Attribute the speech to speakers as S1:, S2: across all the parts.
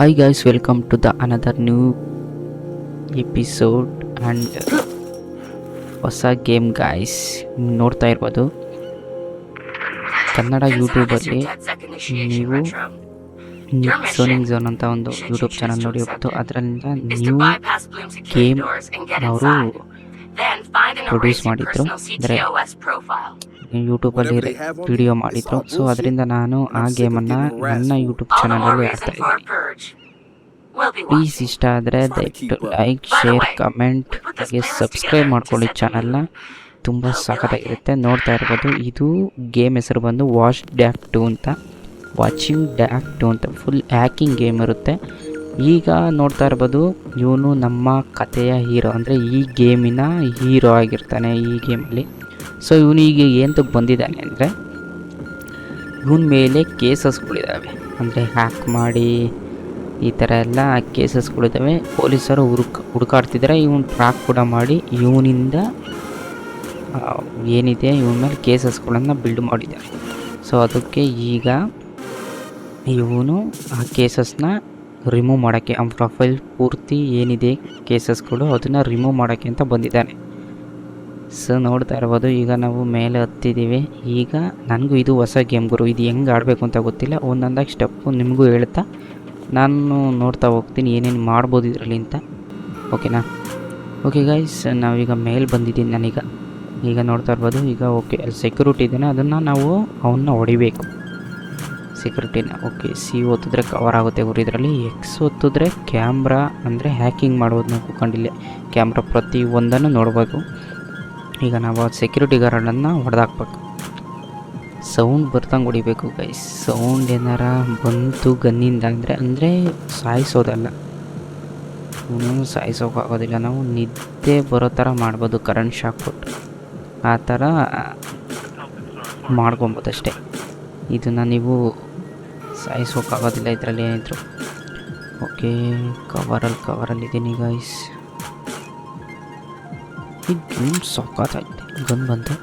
S1: Hi guys welcome to the another new episode and ಹೊಸ game guys ನೋಡ್ತಾ ಇರ್ಬೋದು. ಕನ್ನಡ ಯೂಟ್ಯೂಬಲ್ಲಿ ನೀವು ಸೋನಿಂಗ್ ಝೋನ್ ಅಂತ ಒಂದು ಯೂಟ್ಯೂಬ್ ಚಾನಲ್ ನೋಡಿರ್ಬೋದು ಅದರಿಂದ ನ್ಯೂ ಗೇಮ್ ಅವರು ಪ್ರೊಡ್ಯೂಸ್ ಮಾಡಿದ್ರು. ಅಂದರೆ ಯೂಟ್ಯೂಬಲ್ಲಿ ವಿಡಿಯೋ ಮಾಡಿದ್ರು. ಸೊ ಅದರಿಂದ ನಾನು ಆ ಗೇಮನ್ನು ನನ್ನ ಯೂಟ್ಯೂಬ್ ಚಾನಲಲ್ಲಿ ಆಡ್ತಾ ಇದ್ದೀನಿ. ಪ್ಲೀಸ್ ಇಷ್ಟ ಆದರೆ ದಯವಿಟ್ಟು ಲೈಕ್ ಶೇರ್ ಕಮೆಂಟ್ ಹಾಗೆ ಸಬ್ಸ್ಕ್ರೈಬ್ ಮಾಡ್ಕೊಳ್ಳಿ ಚಾನಲ್ನ ತುಂಬ ಸಖತ್ತಾಗಿರುತ್ತೆ ನೋಡ್ತಾ ಇರ್ಬೋದು. ಇದು ಗೇಮ್ ಹೆಸರು ಬಂದು ವಾಚ್ ಡ್ಯಾಕ್ ಟು ಅಂತ. ವಾಚಿಂಗ್ ಡ್ಯಾಕ್ ಟು ಅಂತ. ಫುಲ್ ಹ್ಯಾಕಿಂಗ್ ಗೇಮ್ ಇರುತ್ತೆ. ಈಗ ನೋಡ್ತಾ ಇರ್ಬೋದು ಇವನು ನಮ್ಮ ಕಥೆಯ ಹೀರೋ ಅಂದರೆ ಈ ಗೇಮಿನ ಹೀರೋ ಆಗಿರ್ತಾನೆ ಈ ಗೇಮಲ್ಲಿ ಸೊ ಇವನಿಗೆ ಏನಕ್ಕೆ ಬಂದಿದ್ದಾನೆ ಅಂದರೆ, ಇವನ ಮೇಲೆ ಕೇಸಸ್ಗಳಿದ್ದಾವೆ. ಅಂದರೆ ಹ್ಯಾಕ್ ಮಾಡಿ ಈ ಥರ ಎಲ್ಲ ಕೇಸಸ್ಗಳಿದ್ದಾವೆ. ಪೊಲೀಸರು ಹುಡುಕ್ ಹುಡುಕಾಡ್ತಿದ್ದಾರೆ ಇವನು ಟ್ರ್ಯಾಕ್ ಕೂಡ ಮಾಡಿ ಇವನಿಂದ ಏನಿದೆ, ಇವನ ಮೇಲೆ ಕೇಸಸ್ಗಳನ್ನು ಬಿಲ್ಡ್ ಮಾಡಿದ್ದಾರೆ. ಸೊ ಅದಕ್ಕೆ ಈಗ ಇವನು ಆ ಕೇಸಸ್ನ ರಿಮೂವ್ ಮಾಡೋಕ್ಕೆ, ಆ ಪ್ರೊಫೈಲ್ ಪೂರ್ತಿ ಏನಿದೆ, ಕೇಸಸ್ಗಳು ಅದನ್ನು ರಿಮೂವ್ ಮಾಡೋಕ್ಕೆ ಅಂತ ಬಂದಿದ್ದಾನೆ. ಸೊ ನೋಡ್ತಾ ಇರ್ಬೋದು, ಈಗ ನಾವು ಮೇಲೆ ಹತ್ತಿದ್ದೀವಿ. ಈಗ ನನಗೂ ಇದು ಹೊಸ ಗೇಮ್ ಗುರು, ಇದು ಹೆಂಗೆ ಆಡಬೇಕು ಅಂತ ಗೊತ್ತಿಲ್ಲ. ಒಂದೊಂದಾಗಿ ಸ್ಟೆಪ್ಪು ನಿಮಗೂ ಹೇಳ್ತಾ, ನಾನು ನೋಡ್ತಾ ಹೋಗ್ತೀನಿ, ಏನೇನು ಮಾಡ್ಬೋದು ಇದರಲ್ಲಿ ಅಂತ. ಓಕೆನಾ ಓಕೆ ಗೈಸ್ ನಾವೀಗ ಮೇಲೆ ಬಂದಿದ್ದೀನಿ ನಾನೀಗ. ಈಗ ನೋಡ್ತಾ ಇರ್ಬೋದು, ಈಗ ಓಕೆ ಅಲ್ಲಿ ಸೆಕ್ಯೂರಿಟಿ ಇದೆಯಾ ಅದನ್ನು ನಾವು ಅವನ್ನ ಹೊಡಿಬೇಕು. ಸೆಕ್ಯೂರಿಟಿನ ಓಕೆ ಸಿ ಒತ್ತಿದ್ರೆ ಕವರ್ ಆಗುತ್ತೆ ಗುರು ಇದರಲ್ಲಿ ಎಕ್ಸ್ ಒತ್ತಿದ್ರೆ ಕ್ಯಾಮ್ರಾ ಅಂದರೆ ಹ್ಯಾಕಿಂಗ್ ಮಾಡ್ಬೋದು ನಾವು ಕುತ್ಕೊಂಡಿಲ್ಲೇ. ಕ್ಯಾಮ್ರಾ ಪ್ರತಿ ಒಂದನ್ನು ನೋಡ್ಬೋದು. ಈಗ ನಾವು ಆ ಸೆಕ್ಯೂರಿಟಿ ಗಾರ್ಡನ್ನು ಹೊಡೆದಾಕ್ಬೇಕು. ಸೌಂಡ್ ಬರ್ತಂಗೆ ಹೊಡಿಬೇಕು ಗೈಸ್ ಸೌಂಡ್ ಏನಾರ ಬಂತು ಗನ್ನಿಂದ ಅಂದರೆ ಅಂದರೆ ಸಾಯಿಸೋದಲ್ಲ. ಇವನು ಸಾಯಿಸೋಕ್ಕಾಗೋದಿಲ್ಲ ನಾವು ನಿದ್ದೆ ಬರೋ ಥರ ಮಾಡ್ಬೋದು ಕರೆಂಟ್ ಶಾಕ್ ಕೊಟ್ಟು. ಆ ಥರ ಮಾಡ್ಕೊಬೋದು ಅಷ್ಟೇ. ಇದನ್ನು ನೀವು ಸಾಯಿಸೋಕ್ಕಾಗೋದಿಲ್ಲ ಇದರಲ್ಲಿ ಏನಿದ್ರು. ಓಕೆ ಕವರಲ್ಲಿ ಕವರಲ್ಲಿ ಇದ್ದೀನಿ ಗೈಸ್ ಈ ಡ್ರೀಮ್ ಸೊಕ್ಕಾತಾಯ್ತು ಗನ್ ಬಂತು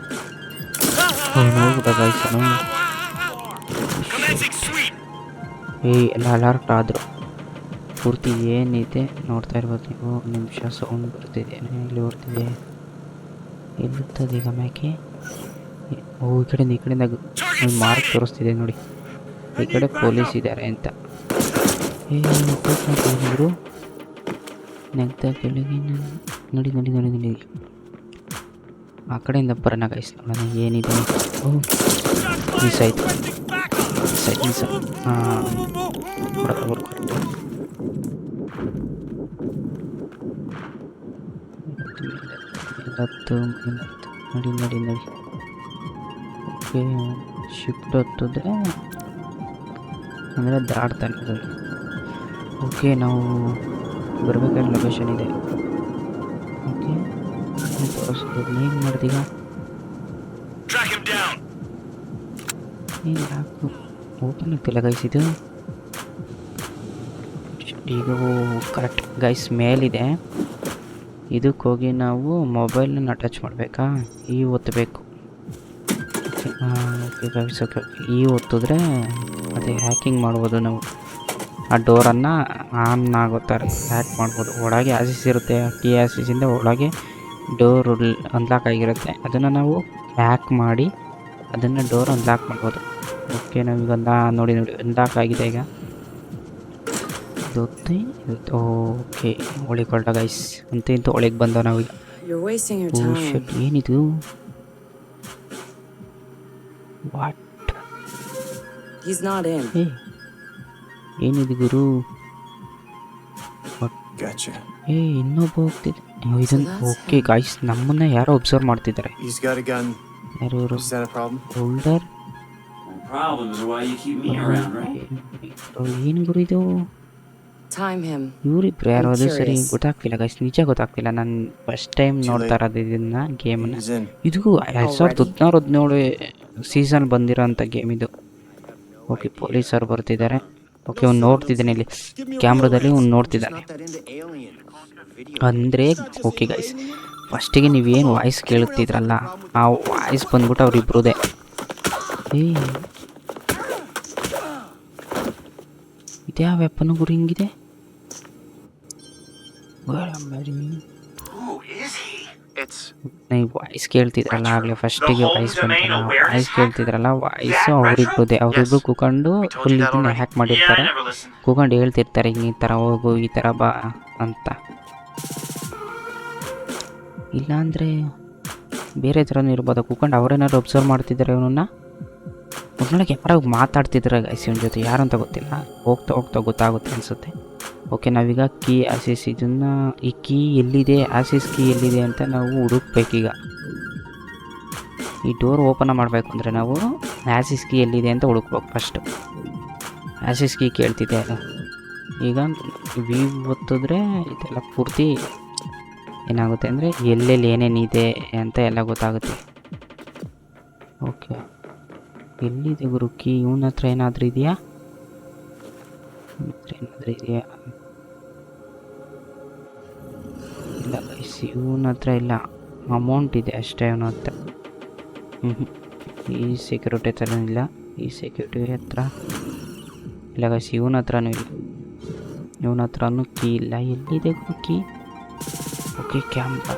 S1: ಏ ಎಲ್ಲ ಅಲರ್ಟ್ ಆದರು ಪೂರ್ತಿ ಏನಿದೆ ನೋಡ್ತಾ ಇರ್ಬೋದು ನೀವು ನಿಮಿಷ ಸೌಂಡ್ ಬರ್ತಿದೆ ಇಲ್ಲಿ ಬರ್ತಿದೆ ಎಲ್ಲಿರ್ತದೆ ಈಗ ಮ್ಯಾಕೆ ಓ ಈ ಕಡೆಯಿಂದ ಈ ಕಡೆಯಿಂದ ಮಾರ್ಕ್ ತೋರಿಸ್ತಿದೆ ನೋಡಿ. ಈ ಕಡೆ ಪೊಲೀಸ್ ಇದ್ದಾರೆ ಅಂತ. ಏ ಇವರು ನೆಗ್ದ ಕೆಳಗೆ ನೋಡಿ ನೋಡಿ ನೋಡಿ ನೋಡಿ. ಆ ಕಡೆಯಿಂದ ಬರೋಣ ಗೈಸ್ ನೋಡೋಣ ಏನಿದೆ. ಮಿಸ್ ಆಯಿತು ಮಿಸ್ ಆಯ್ತು ಮಿಸ್ ಹಾಂ. ಹತ್ತು ನೋಡಿ ನೋಡಿ ನೋಡಿ. ಓಕೆ ಶಿಫ್ಟ್ ಹೊತ್ತಿದ್ರೆ ಅಂದರೆ ದಾಡ್ತಾನೆ ಓಕೆ, ನಾವು ಬರಬೇಕಾದ್ರೆ ಲೊಕೇಶನ್ ಇದೆ. ಓಕೆ. ಏನು ಮಾಡ್ದೀಗ ಏನು ಯಾಕೆ ಓಪನ್ ಆಗ್ತಿಲ್ಲ ಗೈಸ್ ಇದು? ಈಗ ಕರೆಕ್ಟ್ ಗೈಸ್ ಮೇಲಿದೆ. ಇದಕ್ಕೆ ಹೋಗಿ ನಾವು ಮೊಬೈಲನ್ನ ಅಟ್ಯಾಚ್ ಮಾಡಬೇಕಾ? ಈ ಒತ್ತಬೇಕು ಓಕೆ ಗೈಸ್ ಓಕೆ ಈ ಒತ್ತಿದ್ರೆ ಅದೇ ಹ್ಯಾಕಿಂಗ್ ಮಾಡ್ಬೋದು ನಾವು. ಆ ಡೋರನ್ನು ಆನ್ ಆಗೋ ಥರ ಹ್ಯಾಕ್ ಮಾಡ್ಬೋದು. ಒಳಗೆ ಆಸಿಸ್ ಇರುತ್ತೆ. ಟಿ ಆಸಿಸಿಂದ ಒಳಗೆ ಡೋರ್ ಅನ್ಲಾಕ್ ಆಗಿರುತ್ತೆ. ಅದನ್ನು ನಾವು ಹ್ಯಾಕ್ ಮಾಡಿ ಅದನ್ನು ಡೋರ್ ಅನ್ಲಾಕ್ ಮಾಡ್ಬೋದು. ಓಕೆ ನಾವೀಗ ನೋಡಿ ನೋಡಿ ಅನ್ಲಾಕ್ ಆಗಿದೆ ಈಗ. ಗೊತ್ತೇ ಓಕೆ ಒಳಗೆ ಹೊರಟ ಗೈಸ್ ಅಂತ ಇಂತ ಒಳಗೆ
S2: ಬಂದೋ
S1: ನಾವು
S2: time.
S1: ಶಟ್ ಏನಿದು? What
S2: He's not in.
S1: ಏ ಏನಿದು ಗುರು. ಏ ಇನ್ನೊಬ್ಬ ಹೋಗ್ತಿದ್ದೆ ಇದನ್ನು ಓಕೆ ಗಾಯ್ಸ್ ನಮ್ಮನ್ನ ಯಾರೋ ಒಬ್ಸರ್ವ್ ಮಾಡ್ತಿದ್ದಾರೆ. ಯಾರು ಇವರು? ಹೋಲ್ಡರ್? ಏನು ಗುರು ಇದು? ಇವ್ರಿಬ್ರು ಯಾರು ಅದು ಸರಿ. ಗೊತ್ತಾಗ್ತಿಲ್ಲ ಗೈಸ್ ನಿಜ ಗೊತ್ತಾಗ್ತಿಲ್ಲ. ನಾನು ಫಸ್ಟ್ ಟೈಮ್ ನೋಡ್ತಾ ಇರೋದು ಇದನ್ನ
S3: ಗೇಮ್ನ.
S1: ಇದು ಎರಡು ಸಾವಿರದ ಹದಿನಾರು ಹದಿನೇಳು ಸೀಸನ್ ಬಂದಿರೋಂಥ ಗೇಮ್ ಇದು. ಓಕೆ ಪೊಲೀಸರು ಬರ್ತಿದ್ದಾರೆ. ಓಕೆ ಅವ್ನು ನೋಡ್ತಿದ್ದಾನೆ ಇಲ್ಲಿ. ಕ್ಯಾಮ್ರಾದಲ್ಲಿ ಅವ್ನು ನೋಡ್ತಿದ್ದಾನೆ. ಅಂದರೆ ಓಕೆ ಗೈಸ್ ಫಸ್ಟಿಗೆ ನೀವೇನು ವಾಯ್ಸ್ ಕೇಳುತ್ತಿದ್ರಲ್ಲ ಆ ವಾಯ್ಸ್ ಬಂದ್ಬಿಟ್ಟು ಅವರಿಬ್ರುದೇ. ಏ. ಇದ್ಯಾವ ವೆಪನ್ ಗುರು ಹಿಂಗಿದೆ? ವಾಯ್ಸ್ ಕೇಳ್ತಿದ್ರಲ್ಲ ಆಗಲೇ ಫಸ್ಟಿಗೆ ವಾಯ್ಸ್ ಬಂತಲ್ಲ. ವಾಯ್ಸ್? ಕೇಳ್ತಿದ್ರಲ್ಲ ವಾಯ್ಸು ಅವ್ರಿಬ್ರುದೆ? ಅವ್ರಿಬ್ರು. ಕೂಕೊಂಡು ಫುಲ್ ಇದನ್ನ ಹ್ಯಾಕ್ ಮಾಡಿರ್ತಾರೆ. ಕೂಕೊಂಡು ಹೇಳ್ತಿರ್ತಾರೆ ಹಿಂಗೆ ಈ ಥರ ಹೋಗು ಈ ಥರ ಬಾ ಅಂತ. ಇಲ್ಲಾಂದರೆ ಬೇರೆ ಥರನೂ ಇರ್ಬೋದು. ಕೂಕೊಂಡು ಅವರೇನಾದ್ರು ಒಬ್ಸರ್ವ್ ಮಾಡ್ತಿದ್ದಾರೆ ಇವನನ್ನ? ಒಟ್ನೊಳಗೆ ಯಾರೋ ಮಾತಾಡ್ತಿದ್ದಾರೆ ಗೈಸ್ ಇವನ ಜೊತೆ. ಯಾರು ಅಂತ ಗೊತ್ತಿಲ್ಲ. ಹೋಗ್ತಾ ಹೋಗ್ತಾ ಗೊತ್ತಾಗುತ್ತೆ ಅನಿಸುತ್ತೆ. ಓಕೆ ನಾವೀಗ ಕೀ ಆಸಿಸ್ ಇದನ್ನು ಈ ಕೀ ಎಲ್ಲಿದೆ ಆಸಿಸ್ ಕೀ ಎಲ್ಲಿದೆ ಅಂತ ನಾವು ಹುಡುಕ್ಬೇಕೀಗ. ಈ ಡೋರ್ ಓಪನ್ ಮಾಡಬೇಕು ಅಂದರೆ ನಾವು ಆಸಿಸ್ ಕೀ ಎಲ್ಲಿದೆ ಅಂತ ಹುಡುಕ್ಬೇಕು ಫಸ್ಟು ಆಸಿಸ್ ಕೀ ಕೇಳ್ತಿದೆ ಈಗ ವಿ ಒತ್ತಿದ್ರೆ ಇದೆಲ್ಲ ಪೂರ್ತಿ ಏನಾಗುತ್ತೆ ಅಂದರೆ ಎಲ್ಲೆಲ್ಲಿ ಏನೇನಿದೆ ಅಂತ ಎಲ್ಲ ಗೊತ್ತಾಗುತ್ತೆ. ಓಕೆ ಎಲ್ಲಿದೆ ಗುರು ಕೀ? ಇವನ ಹತ್ರ ಏನಾದರೂ ಇದೆಯಾ? ಏನಾದರೂ ಇದೆಯಾ? ಇಲ್ಲ ಇವನ ಹತ್ರ ಇಲ್ಲ. ಅಮೌಂಟ್ ಇದೆ ಅಷ್ಟೇ ಇವನ ಹತ್ರ. ಈ ಸೆಕ್ಯೂರಿಟಿ ಹತ್ರ ಇಲ್ಲ. ಈ ಸೆಕ್ಯೂರಿಟಿ ಹತ್ರ ಇಲ್ಲ ಗೈಸ್ ಇವನ ಹತ್ರನೂ ಇಲ್ಲ. ಇವನ ಹತ್ರನೂ ಕೀ ಇಲ್ಲ ಎಲ್ಲಿದೆ ಕೀ ಓಕೆ ಕ್ಯಾಮ್ರಾ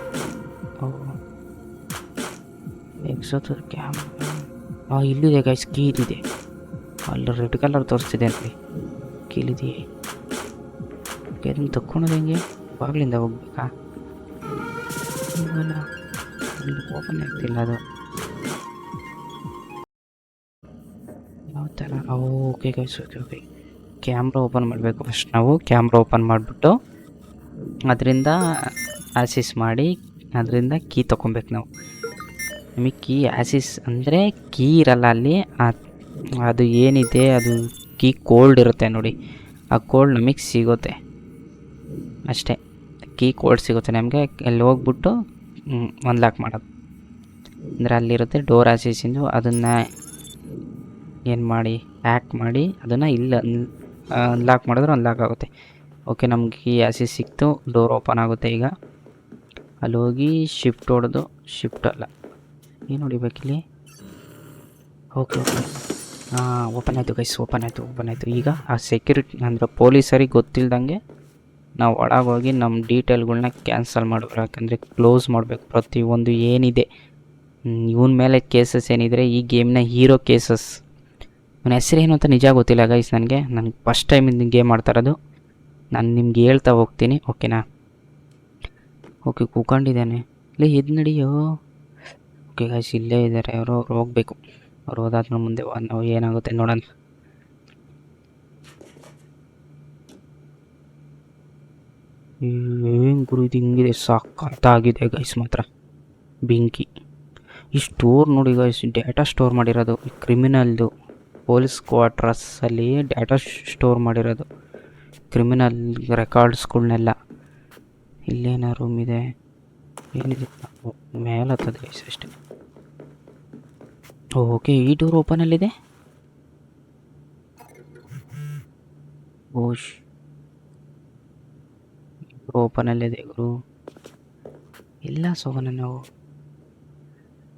S1: ಓ ಎಕ್ಸೋದು ಕ್ಯಾಮ್ರಾ ಹಾಂ ಇಲ್ಲಿದೆ ಗೈಸ್ ಕೀ ಇಲ್ಲಿದೆ ಅಲ್ಲಿ ರೆಡ್ ಕಲರ್ ತೋರಿಸ್ತಿದೆ ಅಲ್ಲಿ ಕೀಲಿದೆಯೇ ಓಕೆ ಅದನ್ನು ತಕ್ಕೊಳೋದು ಹೆಂಗೆ ಬಾಗಿಲಿಂದ ಹೋಗ್ಬೇಕಾ ಇಲ್ಲಿ ಓಪನ್ ಆಗ್ತಿಲ್ಲ ಅದು ಯಾವ ಥರ okay guys okay okay camera open ಮಾಡಬೇಕು ಫಸ್ಟ್ ನಾವು. ಕ್ಯಾಮ್ರಾ ಓಪನ್ ಮಾಡಿಬಿಟ್ಟು ಅದರಿಂದ ಆಸಿಸ್ ಮಾಡಿ, ಅದರಿಂದ ಕೀ ತೊಗೊಬೇಕು ನಾವು. ನಮಗೆ ಕೀ ಆಸಿಸ್ ಅಂದರೆ ಕೀ ಇರಲ್ಲ ಅಲ್ಲಿ. ಅದು ಏನಿದೆ, ಅದು ಕೀ ಕೋಲ್ಡ್ ಇರುತ್ತೆ ನೋಡಿ. ಆ ಕೋಲ್ಡ್ ನಮಗೆ ಸಿಗುತ್ತೆ. ಅಷ್ಟೇ. ಕೀ ಕೋಲ್ಡ್ ಸಿಗುತ್ತೆ ನಮಗೆ. ಅಲ್ಲಿ ಹೋಗ್ಬಿಟ್ಟು ಲಾಕ್ ಮಾಡೋದು. ಅಂದರೆ ಅಲ್ಲಿರುತ್ತೆ ಡೋರ್ ಆಸಿಸಿಂದು ಅದನ್ನು ಏನು ಮಾಡಿ, ಹ್ಯಾಕ್ ಮಾಡಿ, ಅದನ್ನು ಇಲ್ಲ ಅನ್ಲಾಕ್ ಮಾಡಿದ್ರೆ ಅನ್ಲಾಕ್ ಆಗುತ್ತೆ. ಓಕೆ ನಮ್ಗೆ ಈ ಆಸಿ ಸಿಕ್ತು ಡೋರ್ ಓಪನ್ ಆಗುತ್ತೆ ಈಗ. ಅಲ್ಲಿ ಹೋಗಿ ಶಿಫ್ಟ್ ಹೊಡೆದು ಶಿಫ್ಟ್ ಅಲ್ಲ. ಏನು ಹೊಡಿಬೇಕಿಲ್ಲಿ ಓಕೆ ಓಕೆ ಹಾಂ ಓಪನ್ ಆಯಿತು ಗೈಸ್ ಓಪನ್ ಆಯಿತು ಓಪನ್ ಆಯಿತು. ಈಗ ಆ ಸೆಕ್ಯೂರಿಟಿ ಅಂದರೆ ಪೊಲೀಸರಿಗೆ ಗೊತ್ತಿಲ್ದಂಗೆ ನಾವು ಒಳಗೋಗಿ ನಮ್ಮ ಡೀಟೇಲ್ಗಳನ್ನ ಕ್ಯಾನ್ಸಲ್ ಮಾಡಬೇಕು. ಯಾಕಂದರೆ ಕ್ಲೋಸ್ ಮಾಡಬೇಕು. ಪ್ರತಿಯೊಂದು ಏನಿದೆ ಇವನ ಮೇಲೆ ಕೇಸಸ್ ಏನಿದ್ರೆ ಈ ಗೇಮ್ನ ಹೀರೋ ಕೇಸಸ್ ಇವನ ಹೆಸರು ಏನು ಅಂತ ನಿಜ ಗೊತ್ತಿಲ್ಲ ಗೈಸ್ ನನಗೆ. ನನಗೆ ಫಸ್ಟ್ ಟೈಮ್ ಇದು ಗೇಮ್ ಆಡ್ತಾ ಇರೋದು. ನಾನು ನಿಮ್ಗೆ ಹೇಳ್ತಾ ಹೋಗ್ತೀನಿ ಓಕೆನಾ ಓಕೆ ಕೂಕೊಂಡಿದ್ದಾನೆ ಇಲ್ಲಿ ಎದ್ದು ನಡೆಯೋ? ಓಕೆ ಗೈಸ್ ಇಲ್ಲೇ ಇದ್ದಾರೆ ಅವರು, ಅವ್ರು ಹೋಗಬೇಕು. ಅವ್ರು ಹೋದಾದ್ಮೇಲೆ ಮುಂದೆ ನಾವು ಏನಾಗುತ್ತೆ ನೋಡೋಣ. ಏನು ಗುರು, ಇದು ಹಿಂಗಿದೆ? ಸಖತ್ತಾಗಿದೆ ಗೈಸ್ ಮಾತ್ರ. ಬೆಂಕಿ. ಈ ಸ್ಟೋರ್ ನೋಡಿ ಗೈಸ್ ಡೇಟಾ ಸ್ಟೋರ್ ಮಾಡಿರೋದು ಕ್ರಿಮಿನಲ್ದು ಪೊಲೀಸ್ ಕ್ವಾರ್ಟರ್ಸಲ್ಲಿ ಡಾಟಾ ಸ್ಟೋರ್ ಮಾಡಿರೋದು. ಕ್ರಿಮಿನಲ್ ರೆಕಾರ್ಡ್ಸ್ಗಳನ್ನೆಲ್ಲ ಇಲ್ಲೇನೋ ರೂಮ್ ಇದೆ. ಏನಿದೆ? ಮೇಲೆ ಹತ್ತದೆ ಅಷ್ಟೇ. ಓಕೆ, ಈ ಡೋರ್ ಓಪನಲ್ಲಿದೆ ಓಶ್ ಓಪನಲ್ಲಿದೆ ಗುರು. ಎಲ್ಲ ಸೋಗೋಣ ನಾವು.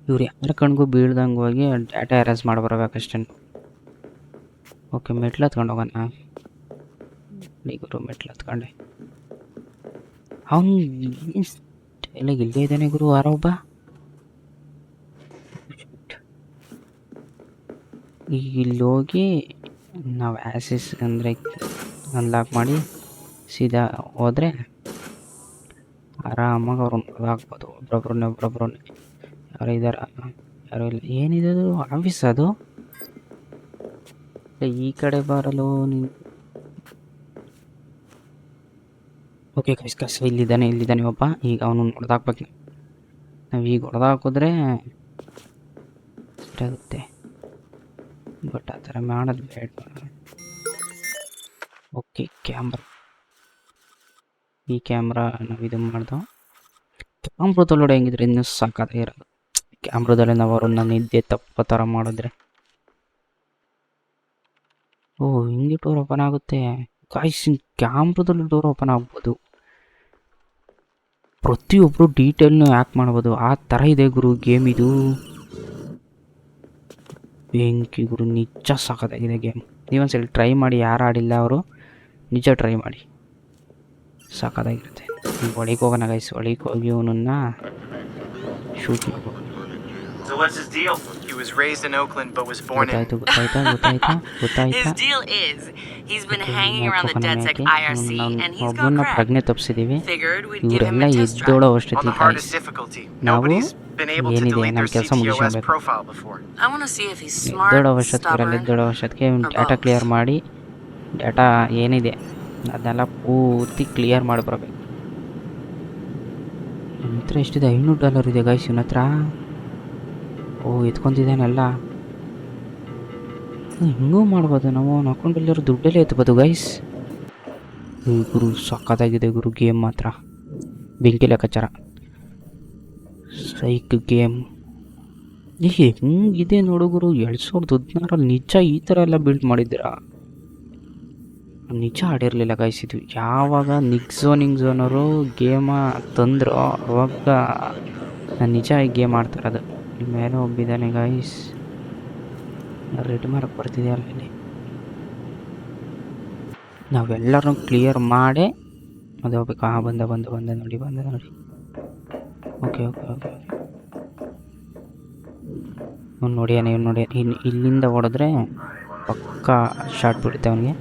S1: ಇವ್ರು ಯಾರ ಕಣ್ಗೂ ಬೀಳ್ದಂಗೆ ಹೋಗಿ ಡಾಟಾ ಅರೇಸ್ ಮಾಡಿ ಬರ್ಬೇಕಷ್ಟೇ ಓಕೆ, ಮೆಟ್ಲು ಹತ್ಕೊಂಡು ಹೋಗೋಣ. ಗುರು ಮೆಟ್ಲು ಹತ್ಕೊಂಡೆ. ಅವನು ಎಲ್ಲ ಇಲ್ಲೇ ಇದ್ದಾನೆ ಗುರು ಯಾರೋ ಒಬ್ಬ ಈಗ ಇಲ್ಲಿ ಹೋಗಿ ನಾವು ಆ್ಯಸಿಸ್ ಅಂದರೆ ಅನ್ಲಾಕ್ ಮಾಡಿ ಸೀದಾ ಹೋದರೆ ಆರಾಮಾಗಿ ಅವ್ರನ್ನ ಹಾಕ್ಬೋದು ಒಬ್ರೊಬ್ರನ್ನೇ ಒಬ್ರೊಬ್ರನ್ನೇ. ಯಾರು ಇದ್ದಾರ ಯಾರು ಇಲ್ಲ. ಏನಿದೆ ಆಫೀಸ್ ಅದು? ಈ ಕಡೆ ಬರಲು ನೀನು ಓಕೆ ಕೈಸ್ ಕಸ್ ಇಲ್ಲಿದ್ದಾನೆ ಇಲ್ಲಿದ್ದಾನೆ ಒಬ್ಬ. ಈಗ ಅವನು ಹೊಡೆದಾಕ್ಬೇಕು. ನಾವು ಈಗ ಹೊಡೆದಾಕಿದ್ರೆ ಆಗುತ್ತೆ. ಬಟ್ ಆ ಥರ ಮಾಡೋದು ಬೇಡ. ಓಕೆ ಕ್ಯಾಮ್ರಾ ಈ ಕ್ಯಾಮ್ರಾ ನಾವು ಇದು ಮಾಡ್ದೋ. ಕ್ಯಾಮ್ರಾದೊಳಗಡೆ ಹೆಂಗಿದ್ರೆ ಇನ್ನೂ ಸಾಕಾದ್ರೆ ಇರೋದು ಕ್ಯಾಮ್ರದಲ್ಲಿ ನಾವು ಅವ್ರನ್ನ ನಿದ್ದೆ ತಪ್ಪೋ ಥರ ಮಾಡಿದ್ರೆ. ಓ ಹಿಂಗೆ ಡೋರ್ ಓಪನ್ ಆಗುತ್ತೆ. ಕಾಯ್ಸ್ ಕ್ಯಾಮ್ರದಲ್ಲಿ ಡೋರ್ ಓಪನ್ ಆಗ್ಬೋದು. ಪ್ರತಿಯೊಬ್ಬರು ಡೀಟೇಲ್ನ ಯಾಕೆ ಮಾಡ್ಬೋದು. ಆ ಥರ ಇದೆ ಗುರು ಗೇಮ್ ಇದು. ಬೆಂಕಿ ಗುರು, ನಿಜ ಸಾಕಾಗಿದೆ ಗೇಮ್ ನೀವೊಂದ್ಸಲ ಟ್ರೈ ಮಾಡಿ, ಯಾರು ಆಡಿಲ್ಲ ಅವರು, ನಿಜ ಟ್ರೈ ಮಾಡಿ. ಸಾಕಾಗಿರುತ್ತೆ ಒಳಗೆ ಹೋಗೋಣ ಗೈಸ್ ಒಳಗೆ ಹೋಗಿ ಅವನನ್ನು ಶೂಟ್ ಮಾಡ್ಬೋದು.
S4: Was raised in Oakland but was born in.
S5: His deal is he's been hanging around the DedSec IRC and he's got crack.
S1: ಪ್ರಜ್ಞೆ
S5: Figured we'd give him a test drive.
S4: On the hardest difficulty. Nobody's been able to
S1: ಏನಿದೆ
S4: delete their CTOS profile before.
S5: I want to see if he's smart, stubborn. or data.
S1: Clear ಮಾಡಿ data ಏನಿದೆ ಅದನ್ನೆಲ್ಲ ಪೂರ್ತಿ clear ಮಾಡಿ ಬರಬೇಕು ನನ್ನ ಹತ್ರ ಎಷ್ಟಿದೆ ಐನೂರು ಡಾಲರ್ ಇದೆ ಗಾಯ್ಸ್ ಇವನ ಹತ್ರ ಓ ಎತ್ಕೊಂತಿದ್ದಾನೆಲ್ಲ ಹಿಂಗೂ ಮಾಡ್ಬೋದು ನಾವು? ಅವ್ನ ಅಕೌಂಟಲ್ಲಿರೋ ದುಡ್ಡಲ್ಲೇ ಎತ್ಬೋದು ಗೈಸ್ ಗುರು ಸಕ್ಕತ್ತಾಗಿದೆ ಗುರು, ಗೇಮ್ ಮಾತ್ರ. ಬೆಂಕಿ ಲೆಕ್ಕಾಚಾರ. ಸೈಕ್ ಗೇಮ್ ಏ, ಹೆಂಗಿದೆ ನೋಡು ಗುರು, ಎರಡು ಸಾವಿರದ ಹದಿನಾರಲ್ಲಿ ನಿಜ ಈ ಥರ ಎಲ್ಲ ಬಿಲ್ಡ್ ಮಾಡಿದ್ದೀರಾ? ನಿಜ ಆಡಿರಲಿಲ್ಲ ಇದು. ಯಾವಾಗ ನಿಕ್ಸೋನಿಂಗ್ ಝೋನ್ ನಿಗ್ ಝೋನವರು ಗೇಮ ತಂದ್ರೋ ಅವಾಗ ನಾನು ನಿಜ ಈ ಗೇಮ್ ಆಡ್ತಿರೋದು ಇಲ್ಲಿ ಮೇಲೆ ಒಬ್ಬಿದ್ದಾನೆ ಗಾಯ್ಸ್ ರೆಡ್ ಮಾರ್ಕ್ ಬರ್ತಿದೆಯಲ್ಲ ಇಲ್ಲಿ ನಾವೆಲ್ಲರೂ ಕ್ಲಿಯರ್ ಮಾಡಿ ಅದು ಹೋಗ್ಬೇಕು ಹಾಂ ಬಂದ ಬಂದ ಬಂದ ನೋಡಿ ಬಂದ ನೋಡಿ ಓಕೆ ಓಕೆ ಓಕೆ ಅವ್ನು ನೋಡಿಯಾನ ಇವ್ನು ನೋಡಿ ಇನ್ನು ಇಲ್ಲಿಂದ ಹೊಡೆದ್ರೆ ಪಕ್ಕ ಶಾರ್ಟ್ ಬಿಡುತ್ತೆ ಅವನಿಗೆ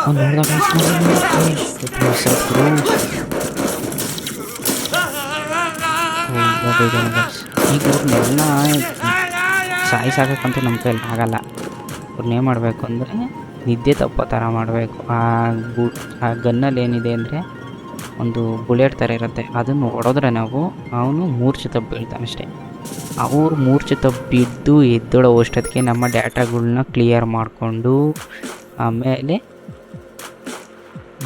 S1: ಅವ್ನು ಈಗ ಇವ್ರನ್ನೆಲ್ಲ ಸಾಯಿ ಸಾಕಕ್ಕಂತೂ ನಮ್ಮ ಕೈಯಲ್ಲಿ ಆಗಲ್ಲ ಅವ್ರನ್ನ ಮಾಡಬೇಕು ಅಂದರೆ ನಿದ್ದೆ ತಪ್ಪೋ ಥರ ಮಾಡಬೇಕು ಆ ಗು ಆ ಗನ್ನಲ್ಲಿ ಏನಿದೆ ಅಂದರೆ ಒಂದು ಬುಲೆಟ್ ಥರ ಇರುತ್ತೆ ಅದನ್ನು ಹೊಡೆದ್ರೆ ನಾವು ಅವನು ಮೂರ್ಛೆ ತಪ್ಪು ಬೀಳ್ತಾನೆ ಅಷ್ಟೇ ಅವ್ರು ಮೂರ್ಛೆ ತಪ್ಪು ಬಿದ್ದು ಎದ್ದೊಳೋ ಅಷ್ಟೊತ್ತಿಗೆ ನಮ್ಮ ಡ್ಯಾಟಾಗಳನ್ನ ಕ್ಲಿಯರ್ ಮಾಡಿಕೊಂಡು ಆಮೇಲೆ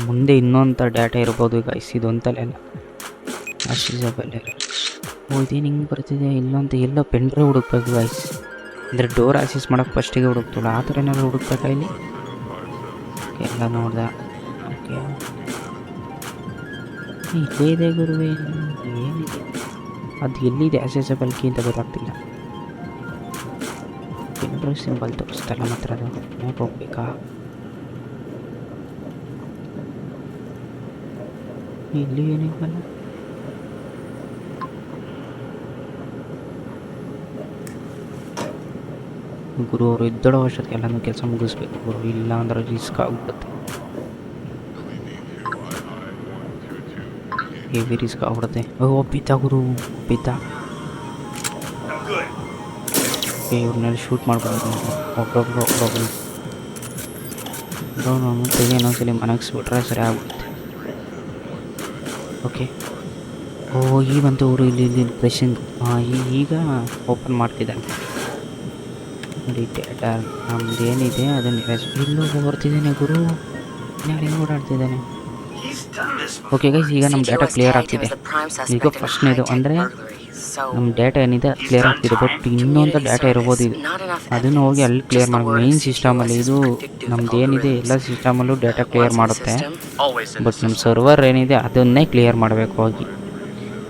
S1: ಮುಂದೆ ಇನ್ನೊಂಥ ಡೇಟಾ ಇರ್ಬೋದು ಈಗ ಇದೊಂತಲೆಲ್ಲ ಅಷ್ಟು ಓ ಇದೇನು ಹಿಂಗೆ ಬರ್ತಿದೆ ಇಲ್ಲೊಂದು ಎಲ್ಲೋ ಪೆನ್ ಡ್ರೈವ್ ಹುಡುಕ್ಬೇಕು ಗೈಸ್ ಅಂದರೆ ಡೋರ್ ಆಕ್ಸೆಸ್ ಮಾಡೋಕೆ ಫಸ್ಟಿಗೆ ಹುಡುಕ್ತಾಳೆ ಆ ಥರ ಏನಾದ್ರು ಹುಡುಕ್ಬೇಕಾ ಇಲ್ಲಿ? ಎಲ್ಲ ನೋಡ್ದ. ಓಕೆ ಇಲ್ಲೇ ಇದೆ ಗುರುವೆ, ಏನಿದೆ? ಅದು ಎಲ್ಲಿದೆ ಆಕ್ಸೆಸಬಲ್ ಕೀ ಅಂತ ಗೊತ್ತಾಗ್ತಿಲ್ಲ. ಪೆನ್ ಡ್ರೈವ್ ಸಿಂಬಲ್ ತೋರಿಸ್ತಲ್ಲ ಮಾತ್ರ ಅದು. ಮ್ಯಾಪ್ ಹೋಗ್ಬೇಕಾ? ಇಲ್ಲಿ ಏನಿಲ್ವಲ್ಲ ಗುರು ಅವರು ಇದ್ದಡೋ ವರ್ಷಕ್ಕೆ ಎಲ್ಲನೂ ಕೆಲಸ ಮುಗಿಸ್ಬೇಕು. ಗುರು ಇಲ್ಲ ಅಂದ್ರೆ ರಿಸ್ಕ್ ಆಗ್ಬಿಡುತ್ತೆ. ಹೆವಿ ರಿಸ್ಕ್ ಆಗ್ಬಿಡುತ್ತೆ. ಓ, ಬಿದ್ದ ಗುರು, ಬಿದ್ದ. ಇವ್ರನ್ನೆಲ್ಲ ಶೂಟ್ ಮಾಡ್ಕೊಂಡು ಒಬ್ಬೊಬ್ರು ಒಬ್ಬೊಬ್ರು. ನಾನು ತೆಗೆ ಇನ್ನೊಂದ್ಸಲಿ ಮನಗಿಸ್ಬಿಟ್ರೆ ಸರಿ ಆಗ್ಬಿಡುತ್ತೆ. ಓಕೆ ಓ, ಈ ಬಂತು ಅವರು ಇಲ್ಲಿ ಇಲ್ಲಿ ಪ್ರೆಷನ್ ಈಗ ಓಪನ್ ಮಾಡ್ತಿದ್ದಾನೆ ನೋಡಿ ಡೇಟಾ ನಮ್ದು ಏನಿದೆ ಅದನ್ನು. ಇಲ್ಲೂ ಬರ್ತಿದ್ದಾನೆ ಗುರು. ನಾನು ಓಡಾಡ್ತಿದ್ದಾನೆ. ಓಕೆ ಗೈಸ್ ಈಗ ನಮ್ಮ ಡೇಟಾ ಕ್ಲಿಯರ್ ಆಗ್ತಿದೆ. ಈಗ ಫಸ್ಟ್ನೇದು ಅಂದರೆ ನಮ್ಮ ಡೇಟಾ ಏನಿದೆ ಕ್ಲಿಯರ್ ಆಗ್ತಿದೆ. ಬಟ್ ಇನ್ನೊಂದು ಡೇಟಾ ಇರ್ಬೋದು ಇದು. ಅದನ್ನು ಹೋಗಿ ಅಲ್ಲಿ ಕ್ಲಿಯರ್ ಮಾಡಿ. ಮೇನ್ ಸಿಸ್ಟಮಲ್ಲಿ ಇದು ನಮ್ದು ಏನಿದೆ ಎಲ್ಲ. ಸಿಸ್ಟಮಲ್ಲೂ ಡೇಟಾ ಕ್ಲಿಯರ್ ಮಾಡುತ್ತೆ. ಬಟ್ ನಮ್ಮ ಸರ್ವರ್ ಏನಿದೆ ಅದನ್ನೇ ಕ್ಲಿಯರ್ ಮಾಡಬೇಕು ಹೋಗಿ.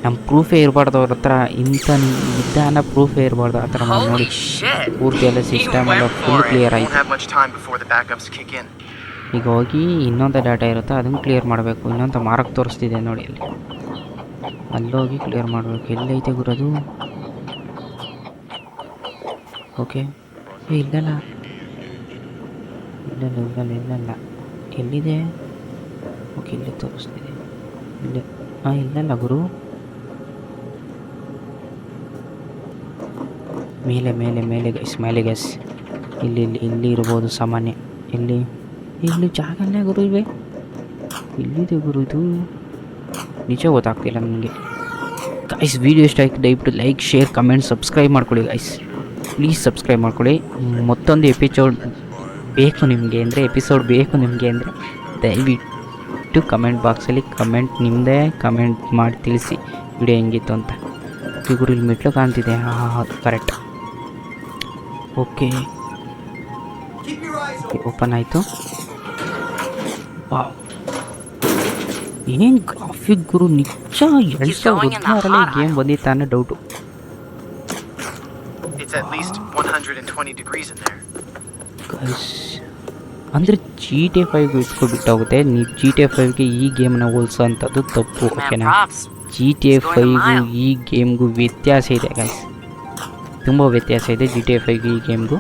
S1: ನಮ್ಮ ಪ್ರೂಫೇ ಇರಬಾರ್ದು ಅವ್ರ ಹತ್ರ. ಇಂಥ ವಿಧಾನ ಪ್ರೂಫೇ ಇರಬಾರ್ದು ಆ ಥರ ನಾವು ನೋಡಿ. ಪೂರ್ತಿ ಎಲ್ಲ ಸಿಸ್ಟಮ್ ಎಲ್ಲ ಫುಲ್ ಕ್ಲಿಯರ್ ಆಯಿತು. ಈಗ ಹೋಗಿ ಇನ್ನೊಂದು ಡಾಟಾ ಇರುತ್ತೆ ಅದನ್ನು ಕ್ಲಿಯರ್ ಮಾಡಬೇಕು. ಇನ್ನೊಂದು ಮಾರ್ಕ್ ತೋರಿಸ್ತಿದೆ ನೋಡಿ ಅಲ್ಲಿ ಅಲ್ಲೋಗಿ ಕ್ಲಿಯರ್ ಮಾಡಬೇಕು. ಎಲ್ಲೈತೆ ಗುರದು? ಓಕೆ ಏ ಇಲ್ಲಲ್ಲ. ಇಲ್ಲಲ್ಲ ಇಲ್ಲಲ್ಲ ಇಲ್ಲಲ್ಲ. ಎಲ್ಲಿದೆ? ಓಕೆ ಇಲ್ಲಿ ತೋರಿಸ್ತಿದೆ. ಇಲ್ಲ. ಹಾಂ ಇಲ್ಲಲ್ಲ ಗುರು. ಮೇಲೆ ಮೇಲೆ ಮೇಲೆ ಗೈಸ್ ಮೇಲೆ ಗೈಸ್ ಇಲ್ಲಿ ಇಲ್ಲಿ ಇಲ್ಲಿ ಇರ್ಬೋದು ಸಾಮಾನ್ಯ. ಇಲ್ಲಿ ಇಲ್ಲಿ ಜಾಗನೇ ಗುರು ಇವೆ. ಇಲ್ಲಿದೆ ಗುರು ಇದು. ನಿಜ ಗೊತ್ತಾಗ್ತಿಲ್ಲ ನನಗೆ. ಗೈಸ್ ವಿಡಿಯೋ ಇಷ್ಟ ಆಯ್ತು, ದಯವಿಟ್ಟು ಲೈಕ್ ಶೇರ್ ಕಮೆಂಟ್ ಸಬ್ಸ್ಕ್ರೈಬ್ ಮಾಡ್ಕೊಳ್ಳಿ ಗೈಸ್ ಪ್ಲೀಸ್ ಸಬ್ಸ್ಕ್ರೈಬ್ ಮಾಡ್ಕೊಳ್ಳಿ. ಮತ್ತೊಂದು ಎಪಿಸೋಡ್ ಬೇಕು ನಿಮಗೆ ಅಂದರೆ ಎಪಿಸೋಡ್ ಬೇಕು ನಿಮಗೆ ಅಂದರೆ, ದಯವಿಟ್ಟು ಕಮೆಂಟ್ ಬಾಕ್ಸಲ್ಲಿ ಕಮೆಂಟ್ ನಿಮ್ಮದೇ ಕಮೆಂಟ್ ಮಾಡಿ ತಿಳಿಸಿ. ವಿಡಿಯೋ ಹೆಂಗಿತ್ತು ಅಂತ. ಗುರು ಇಲ್ಲಿ ಮೆಟ್ಲು ಕಾಣ್ತಿದೆ. ಹಾಂ ಹಾಂ ಕರೆಕ್ಟ್ ಓಕೆ ಓಪನ್ ಆಯಿತು ಏನು ಗ್ರಾಫಿಕ್ ಗುರು ನಿಜ ಎರಡು
S5: He's
S1: ಸಾವಿರದ
S5: going in the
S1: ಹದಿನಾರರಲ್ಲಿ
S5: hot
S1: ಗೇಮ್ ಬಂದಿತ್ತು ಅನ್ನೋ doubt
S4: It's at least 120 degrees in there.
S1: Guys ಅಂದರೆ ಜಿ ಟಿ ಫೈವ್ಗೆ ಇಟ್ಕೊಬಿಟ್ಟೋಗುತ್ತೆ. ನೀವು ಜಿ ಟಿ ಫೈವ್ಗೆ ಈ ಗೇಮ್ನ ಹೋಲ್ಸೋ ಅಂಥದ್ದು ತಪ್ಪು
S5: Man,
S1: ಓಕೆನಾ
S5: props.
S1: ಜಿ ಟಿ ಎ ಫೈವ್ಗೂ ಈ ಗೇಮ್ಗೂ ವ್ಯತ್ಯಾಸ ಇದೆ ಗೈಸ್ ತುಂಬ ವ್ಯತ್ಯಾಸ ಇದೆ ಜಿ ಟಿ ಎ ಐಗೆ ಈ ಗೇಮ್ಗೂ.